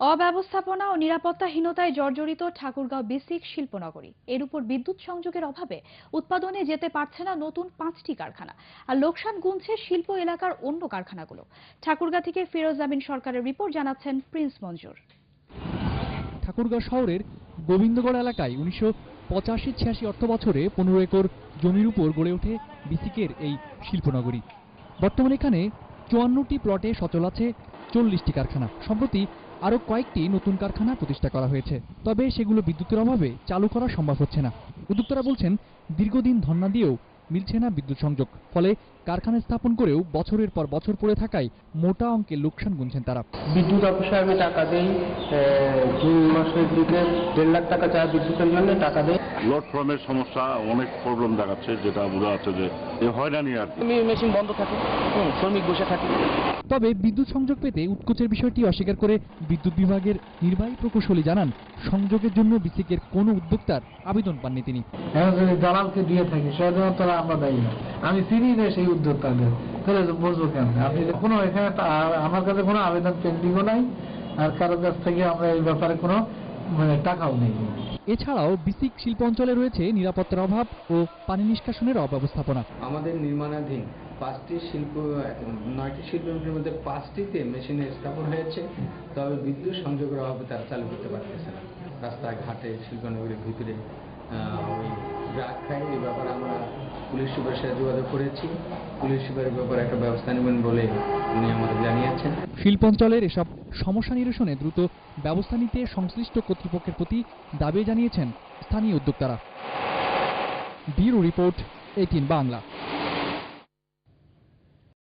অব্যবস্থাপনা ও নিরাপত্তাহীনতায় জর্জরিত ঠাকুরগাঁও বেসিক শিল্পনগরী। এর উপর বিদ্যুৎ সংযোগের অভাবে উৎপাদনে যেতে পারছে না নতুন পাঁচটি কারখানা আর লোকসান গুনছে শিল্প এলাকার অন্য কারখানাগুলো। ঠাকুরগাঁ থেকে ফিরোজ আমিন সরকারের রিপোর্ট জানাচ্ছেন প্রিন্স মঞ্জুর। ঠাকুরগাঁও শহরের গোবিন্দগড় এলাকায় উনিশশো পঁচাশি ছিয়াশি অর্থ বছরে পনেরো একর জমির উপর গড়ে ওঠে বিসিকের এই শিল্পনগরী। বর্তমানে এখানে চুয়ান্নটি প্লটে সচল আছে চল্লিশটি কারখানা। সম্প্রতি আরও কয়েকটি নতুন কারখানা প্রতিষ্ঠা করা হয়েছে, তবে সেগুলো বিদ্যুতের অভাবে চালু করা সম্ভব হচ্ছে না। উদ্যোক্তারা বলছেন, দীর্ঘদিন ধর্না দিয়েও মিলছে না বিদ্যুৎ সংযোগ। ফলে কারখানা স্থাপন করেও বছরের পর বছর পড়ে থাকায় মোটা অঙ্কের লোকসান গুনছেন তারা। বিদ্যুৎ অফিসে আমি টাকা দিই জুন মাসের দিকে দেড় লাখ টাকা চা বিদ্যুতের জন্য টাকা দিই। লোড ফর্মের সমস্যা অনেক প্রবলেম দেখাচ্ছে যেটা বোঝা যাচ্ছে যে এ হয়রানি আর মেশিন বন্ধ থাকে শ্রমিক বসে থাকে। তবে বিদ্যুৎ সংযোগ পেতে উৎকোচের বিষয়টি অস্বীকার করে বিদ্যুৎ বিভাগের নির্বাহী প্রকৌশলী জানান সংযোগের জন্য বিসিকের কোনো উদ্যোক্তার আবেদন পাননি তিনি। দালালকে দিয়ে থাকি সেজন্য তারা আমরা দায়ী না। আমি চিনি না সেই উদ্যোক্তাদের তাহলে বুঝব কেন আপনি কোনো এখানে আমার কাছে কোনো আবেদন পেন্ডিংও নাই। আর কারও কাছ থেকে আমরা এই ব্যাপারে কোনো মানে টাকাও নেই। এছাড়াও বিসিক শিল্প অঞ্চলে রয়েছে নিরাপত্তার অভাব ও পানি নিষ্কাশনের অব্যবস্থাপনা। আমাদের নির্মাণাধীন পাঁচটি শিল্প নয়টি শিল্পের মধ্যে পাঁচটিতে মেশিনের স্থাপন হয়েছে। তবে বিদ্যুৎ সংযোগের অভাবে তারা চালু করতে পারতেছে না। রাস্তাঘাটে শিল্পনগরীর ভিতরে ড্রাগ খাই এই ব্যাপারে আমরা পুলিশ সুপারের সাথে যোগাযোগ করেছি। পুলিশ সুপারের ব্যাপারে একটা ব্যবস্থা নেবেন বলে উনি আমাদের জানিয়েছেন। শিল্পাঞ্চলের এসব সমস্যা নিরসনে দ্রুত ব্যবস্থা নিতে সংশ্লিষ্ট কর্তৃপক্ষের প্রতি দাবি জানিয়েছেন স্থানীয় উদ্যোক্তারা। Bureau report, A T N Bangla.